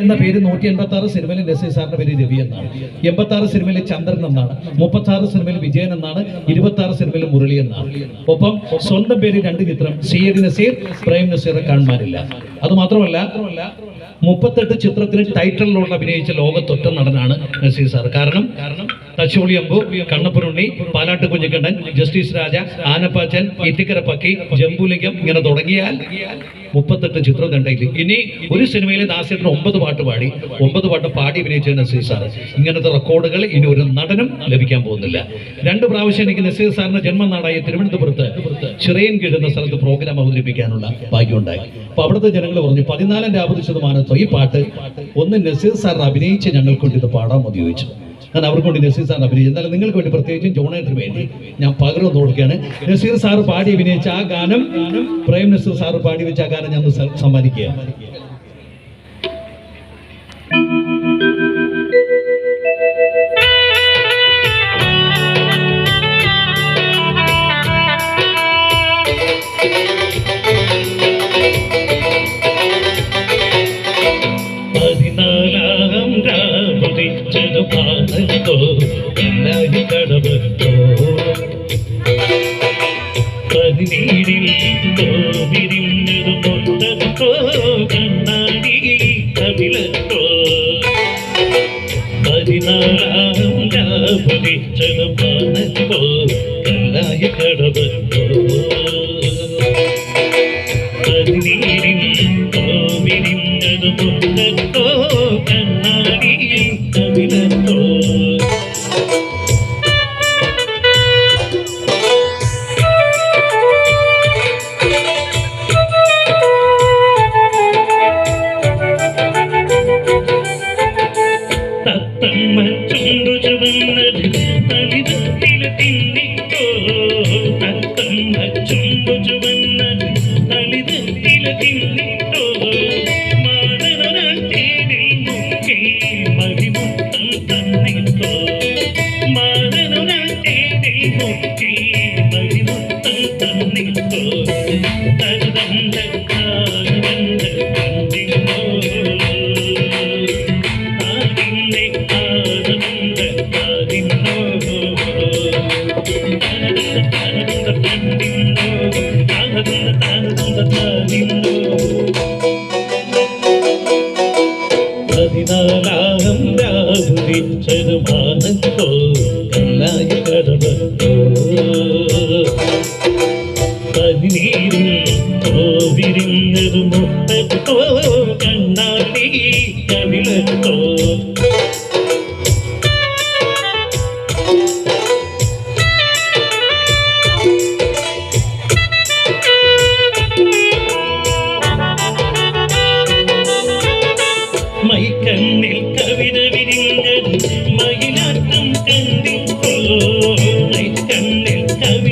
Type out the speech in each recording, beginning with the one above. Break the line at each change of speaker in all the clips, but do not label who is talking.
എന്ന പേര് നൂറ്റി എൺപത്തി ആറ് സിനിമയിൽ നസീർ സാറിന്റെ പേര് രവി എന്നാണ്. എൺപത്തി ആറ് സിനിമയിൽ ചന്ദ്രൻ എന്നാണ്. മുപ്പത്തി ആറ് സിനിമയിൽ വിജയൻ എന്നാണ്. ഇരുപത്തി ആറ് സിനിമയിൽ മുരളി എന്നാണ്. ഒപ്പം സ്വന്തം പേര് രണ്ട് ചിത്രം സി നസീർ പ്രേം നസീറെ കാണുമാനില്ല അത് മാത്രമല്ല മുപ്പത്തെട്ട് ചിത്രത്തിന് ടൈറ്റിലുള്ള അഭിനയിച്ച ലോകത്തൊറ്റ നടനാണ് നസീർ സാർ. കാരണം കാരണം തച്ചോളി അമ്പു കണ്ണപ്പുരുണ്ണി പാലാട്ട് കുഞ്ഞിക്കണ്ണൻ ജസ്റ്റിസ് രാജ ആനപ്പാച്ചൻ ഇത്തിക്കര പക്കി ജംബുലിംഗം ഇങ്ങനെ തുടങ്ങിയാൽ മുപ്പത്തെട്ട് ചിത്രം കണ്ടെങ്കിൽ. ഇനി ഒരു സിനിമയിലെ ദാസേട്ടൻ ഒമ്പത് പാട്ട് പാടി ഒമ്പത് പാട്ട് പാടി അഭിനയിച്ച നസീർ സാർ ഇങ്ങനത്തെ റെക്കോർഡുകൾ ഇനി ഒരു നടനും ലഭിക്കാൻ പോകുന്നില്ല. രണ്ട് പ്രാവശ്യം എനിക്ക് നസീർ സാറിന്റെ ജന്മനാടായ തിരുവനന്തപുരത്ത് ചിറയൻ കിഴുന്ന സ്ഥലത്ത് പ്രോഗ്രാം അവതരിപ്പിക്കാനുള്ള ഭാഗ്യമുണ്ടായി. അപ്പൊ അവിടുത്തെ ജനങ്ങൾ പറഞ്ഞു പതിനാലിന്റെ രാപത് ശതമാനത്തോ? ഈ പാട്ട് ഒന്ന് നസീർ സാർ അഭിനയിച്ച് ഞങ്ങൾക്കൊണ്ട് ഇത് മതി ചോദിച്ചു. ഞാൻ അവർക്ക് വേണ്ടി നസീർ സാർ അഭിനയിച്ചു. എന്നാലും നിങ്ങൾക്ക് വേണ്ടി പ്രത്യേകിച്ചും ജോണേറ്റിന് വേണ്ടി ഞാൻ പകരം നോക്കുകയാണ് നസീർ സാർ പാടി അഭിനയിച്ച ആ ഗാനം പ്രേം നസീർ സാർ പാടി വെച്ച ആ ഗാനം ഞാൻ സമ്മാനിക്കുക.
പാതോ എല്ലായി കടവത്തോ പതിനേഴിൽ തോവിരിഞ്ഞതു പൊട്ടത്തോ കണ്ണാടി കവിളത്തോ പതിനാലാം രാപതിച്ചതു പാതോ എല്ലായി കടവത്തോ ధరించను మానతో కన్నాయి కడబతో పది నీరు ఓ విరిందరుమో கண்ணில் கவி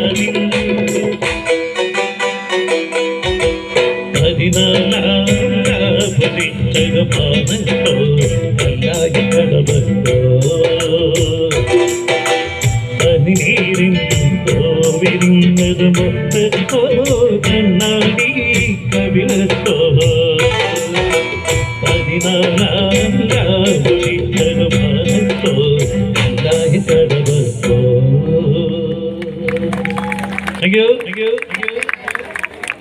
താനദന്ത താനിന്നോ പതിനാലാം പതിച്ചകമാനോ കല്ലായി കടവത്തോ പതിനീരിൻ കോവിരിഞ്ഞത് മൊത്തത്തോ കണ്ണാടി കവിളത്തോ പതിനാലാം